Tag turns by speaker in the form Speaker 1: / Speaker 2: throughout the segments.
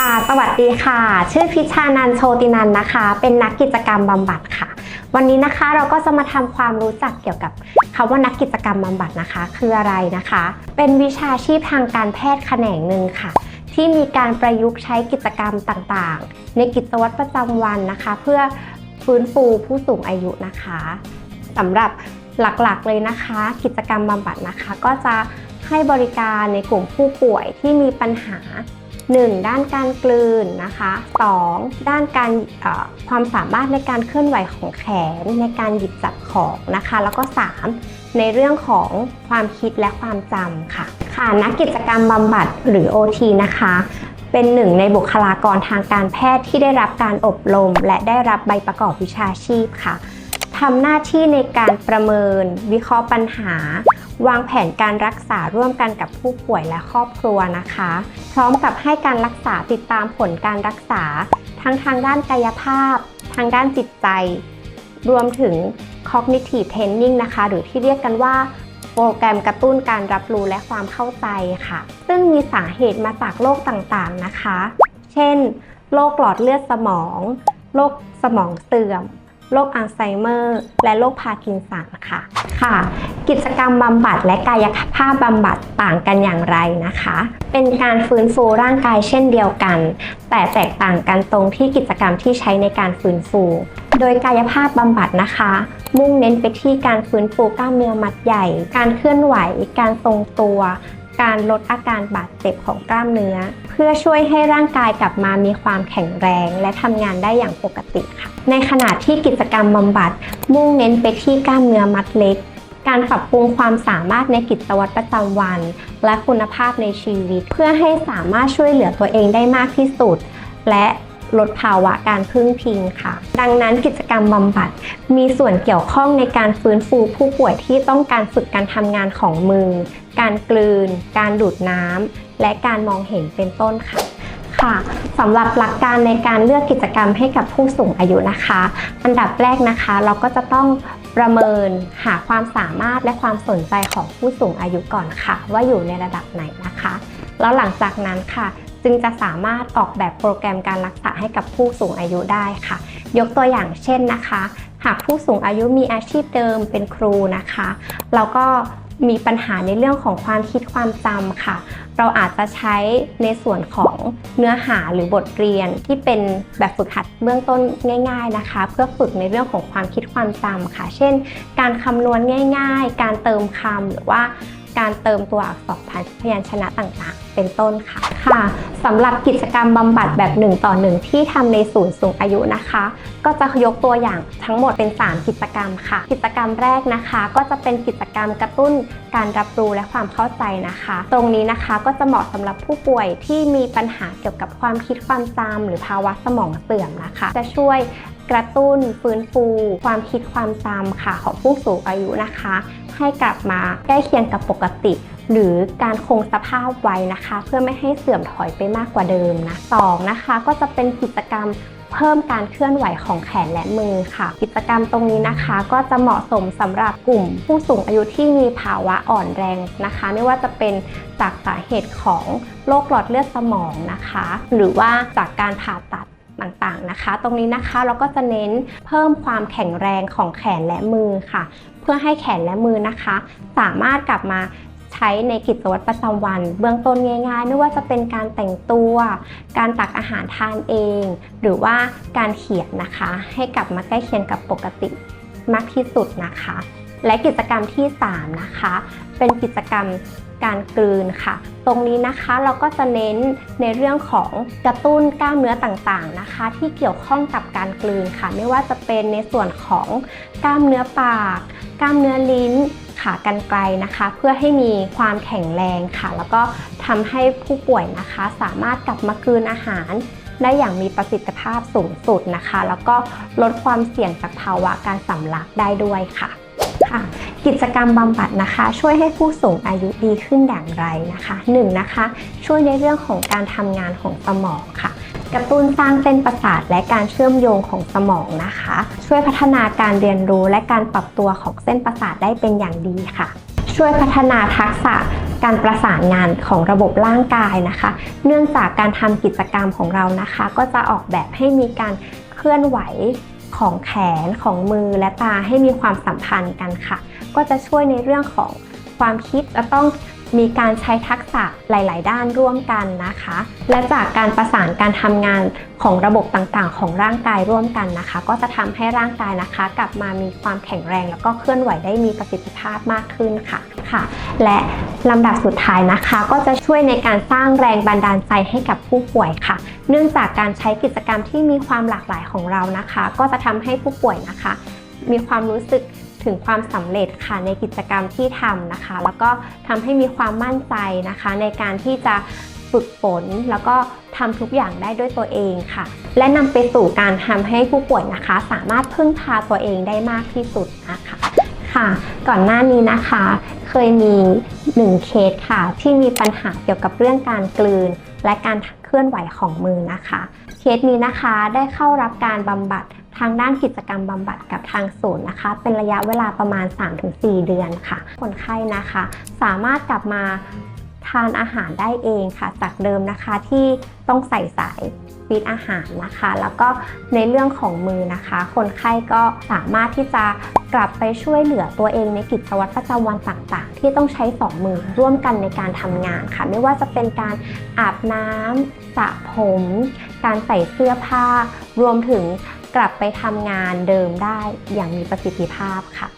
Speaker 1: ค่ะ สวัสดีค่ะ ชื่อพิชานันท์โชตินันท์นะคะ เป็นนักกิจกรรมบำบัดค่ะ วันนี้นะคะเราก็จะมาทำความรู้จักเกี่ยวกับคำว่านักกิจกรรมบำบัดนะคะ คืออะไรนะคะ เป็นวิชาชีพทางการแพทย์แขนงหนึ่งค่ะ ที่มีการประยุกต์ใช้กิจกรรมต่างๆ ในกิจวัตรประจำวันนะคะ เพื่อฟื้นฟูผู้สูงอายุนะคะสำหรับหลักๆเลยนะคะ กิจกรรมบำบัดนะคะ ก็จะให้บริการในกลุ่มผู้ป่วยที่มีปัญหา 1. ด้านการกลืนนะคะ 2. ด้านการความสามารถในการเคลื่อนไหวของแขน ในการหยิบจับของนะคะ แล้วก็ 3. ในเรื่องของความคิดและความจำค่ะ ค่ะนักกิจกรรมบำบัดหรือ OT นะคะ เป็นหนึ่งในบุคลากรทางการแพทย์ที่ได้รับการอบรม และได้รับใบประกอบวิชาชีพค่ะ ทำหน้าที่ในการประเมิน วิเคราะห์ปัญหา วางแผนการรักษาร่วมกันกับผู้ป่วยและครอบครัวนะคะ พร้อมกับให้การรักษาติดตามผลการรักษา ทั้งทางด้านกายภาพ ทางด้านจิตใจ รวมถึง cognitive training นะคะ หรือที่เรียกกันว่าโปรแกรมกระตุ้นการรับรู้และความเข้าใจค่ะ ซึ่งมีสาเหตุมาจากโรคต่างๆนะคะ เช่น โรคหลอดเลือดสมอง โรคสมองเสื่อม โรคอัลไซเมอร์ และโรคพาร์กินสันค่ะค่ะ กิจกรรมบำบัดและกายภาพบำบัดต่างกันอย่างไรนะคะ เป็นการฟื้นฟูร่างกายเช่นเดียวกัน แต่แตกต่างกันตรงที่กิจกรรมที่ใช้ในการฟื้นฟู โดยกายภาพบำบัดนะคะ มุ่งเน้นไปที่การฟื้นฟูกล้ามเนื้อมัดใหญ่ การเคลื่อนไหว การทรงตัว การลดอาการบาดเจ็บของกล้ามเนื้อ เพื่อช่วยให้ร่างกายกลับมามีความแข็งแรง และทำงานได้อย่างปกติค่ะ ในขณะที่กิจกรรมบำบัด มุ่งเน้นไปที่กล้ามเนื้อมัดเล็ก การปรับปรุงความสามารถในกิจวัตรประจำวัน และคุณภาพในชีวิต เพื่อให้สามารถช่วยเหลือตัวเองได้มากที่สุด และ ลดภาวะการพึ่งพิงค่ะ ดังนั้นกิจกรรมบำบัด มีส่วนเกี่ยวข้องในการฟื้นฟูผู้ป่วยที่ต้องการฝึกการทำงานของมือ การกลืน การดูดน้ำ และการมองเห็นเป็นต้นค่ะค่ะสำหรับหลักการในการเลือกกิจกรรมให้กับผู้สูงอายุนะคะ อันดับแรกนะคะ เราก็จะต้องประเมินหาความสามารถและความสนใจของผู้สูงอายุก่อนค่ะ ว่าอยู่ในระดับไหนนะคะ แล้วหลังจากนั้นค่ะ จึงจะสามารถออกแบบโปรแกรมการรักษาให้กับผู้สูงอายุได้ค่ะ ยกตัวอย่างเช่นนะคะ หากผู้สูงอายุมีอาชีพเดิมเป็นครูนะคะ แล้วก็มีปัญหาในเรื่องของความคิดความจำค่ะ เราอาจจะใช้ในส่วนของเนื้อหาหรือบทเรียนที่เป็นแบบฝึกหัดเบื้องต้นง่าย ๆนะคะ เพื่อฝึกในเรื่องของความคิดความจำค่ะ เช่น การคำนวณง่าย ๆ การเติมคำหรือว่า การเติมตัวอักษรพยัญชนะต่างๆ เป็นต้นค่ะค่ะสำหรับกิจกรรมบำบัดแบบหนึ่งต่อหนึ่งที่ทำในศูนย์สูงอายุนะคะ ก็จะยกตัวอย่างทั้งหมดเป็น 3 กิจกรรมค่ะ กิจกรรมแรกนะคะ ก็จะเป็นกิจกรรมกระตุ้นการรับรู้และความเข้าใจนะคะ ตรงนี้นะคะก็จะเหมาะสำหรับผู้ป่วยที่มีปัญหาเกี่ยวกับความคิดความจำหรือภาวะสมองเสื่อมนะคะ จะช่วยกระตุ้นฟื้นฟู ความคิดความจำค่ะของผู้สูงอายุนะคะ ให้กลับมาใกล้เคียงกับปกติ หรือการคงสภาพไว้นะคะ เพื่อไม่ให้เสื่อมถอยไปมากกว่าเดิมนะสองนะคะก็จะเป็นกิจกรรมเพิ่มการเคลื่อนไหวของแขนและมือค่ะ กิจกรรมตรงนี้นะคะ ก็จะเหมาะสมสำหรับกลุ่มผู้สูงอายุที่มีภาวะอ่อนแรงนะคะ ไม่ว่าจะเป็นจากสาเหตุของโรคหลอดเลือดสมองนะคะ หรือว่าจากการผ่าตัด ต่างๆนะคะ ตรงนี้นะคะเราก็จะเน้นเพิ่มความแข็งแรงของแขนและมือค่ะ เพื่อให้แขนและมือนะคะ สามารถกลับมาใช้ในกิจวัตรประจำวัน เบื้องต้นง่ายๆ ไม่ว่าจะเป็นการแต่งตัว การตักอาหารทานเอง หรือว่าการเขียนนะคะ ให้กลับมาใกล้เคียงกับปกติมากที่สุดนะคะ และกิจกรรมที่ 3 นะคะ เป็นกิจกรรมการกลืนค่ะ ตรงนี้นะคะเราก็จะเน้นในเรื่องของกระตุ้นกล้ามเนื้อต่างๆนะคะ ที่เกี่ยวข้องกับการกลืนค่ะ ไม่ว่าจะเป็นในส่วนของกล้ามเนื้อปาก กล้ามเนื้อลิ้นขากรรไกรนะคะ เพื่อให้มีความแข็งแรงค่ะ แล้วก็ทำให้ผู้ป่วยนะคะ สามารถกลับมากลืนอาหาร ได้อย่างมีประสิทธิภาพสูงสุดนะคะ แล้วก็ลดความเสี่ยงจากภาวะการสำลักได้ด้วยค่ะ ค่ะ กิจกรรมบำบัดนะคะ ช่วยให้ผู้สูงอายุดีขึ้นอย่างไรนะคะ1นงนะคะช่วยในเรื่องของการทำงานของสมองค่ะกระตุ้นสร้างเส้นประสาทและการเชื่อมโยงของสมองนะคะ ช่วยพัฒนาการเรียนรู้และการปรับตัวของเส้นประสาทได้เป็นอย่างดีค่ะ ช่วยพัฒนาทักษะการประสานงานของระบบร่างกายนะคะ เนื่องจากการทำกิจกรรมของเรานะคะ ก็จะออกแบบให้มีการเคลื่อนไหว ของแขนของมือและตาให้มีความสัมพันธ์กันค่ะ ก็จะช่วยในเรื่องของความคิดจะต้อง มีการใช้ทักษะหลาย ๆ ด้านร่วมกันนะคะ และจากการประสานการทำงานของระบบต่างๆ ของร่างกายร่วมกันนะคะ ก็จะทำให้ร่างกายนะคะ กลับมามีความแข็งแรง แล้วก็เคลื่อนไหวได้มีประสิทธิภาพมากขึ้นค่ะค่ะ และลำดับสุดท้ายนะคะ ก็จะช่วยในการสร้างแรงบันดาลใจให้กับผู้ป่วยค่ะ เนื่องจากการใช้กิจกรรมที่มีความหลากหลายของเรานะคะ ก็จะทำให้ผู้ป่วยนะคะ มีความรู้สึก ถึงความสำเร็จค่ะในกิจกรรมที่ทำนะคะ แล้วก็ทำให้มีความมั่นใจนะคะ ในการที่จะฝึกฝนแล้วก็ทำทุกอย่างได้ด้วยตัวเองค่ะ และนำไปสู่การทำให้ผู้ป่วยนะคะ สามารถพึ่งพาตัวเองได้มากที่สุดนะคะค่ะ ก่อนหน้านี้นะคะ เคยมีหนึ่งเคสค่ะ ที่มีปัญหาเกี่ยวกับเรื่องการกลืน และการเคลื่อนไหวของมือนะคะ เคสนี้นะคะได้เข้ารับการบำบัด ทางด้านกิจกรรมบำบัดกับทางศูนย์นะคะ เป็นระยะเวลาประมาณ 3-4 เดือนค่ะ คนไข้นะคะ สามารถกลับมาทานอาหารได้เองค่ะ จากเดิมนะคะที่ต้องใส่สายฟีดอาหารนะคะ แล้วก็ในเรื่องของมือนะคะ คนไข้ก็สามารถที่จะกลับไปช่วยเหลือตัวเองในกิจวัตรประจำวันต่างๆ ที่ต้องใช้สองมือร่วมกันในการทำงานค่ะ ไม่ว่าจะเป็นการอาบน้ำสระผม การใส่เสื้อผ้ารวมถึง กลับไปทำงานเดิมได้อย่างมีประสิทธิภาพค่ะ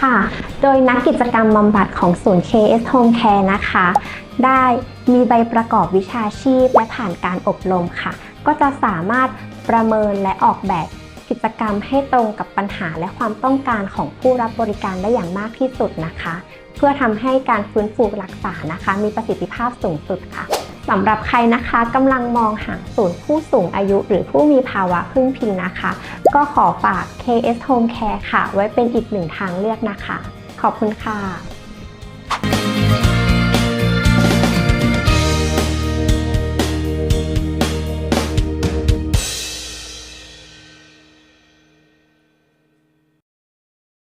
Speaker 1: ค่ะ โดยนักกิจกรรมบำบัดของศูนย์ KS Home Care นะคะ ได้มีใบประกอบวิชาชีพและผ่านการอบรมค่ะ ก็จะสามารถประเมินและออกแบบกิจกรรมให้ตรงกับปัญหาและความต้องการของผู้รับบริการได้อย่างมากที่สุดนะคะ เพื่อทำให้การฟื้นฟูรักษานะคะ มีประสิทธิภาพสูงสุดค่ะ สำหรับใครนะคะกำลังมองหาศูนย์ผู้สูงอายุ หรือผู้มีภาวะพึ่งพิงนะคะ ก็ขอฝาก KS Home Care ค่ะ ไว้เป็นอีกหนึ่งทางเลือกนะคะ ขอบคุณค่ะ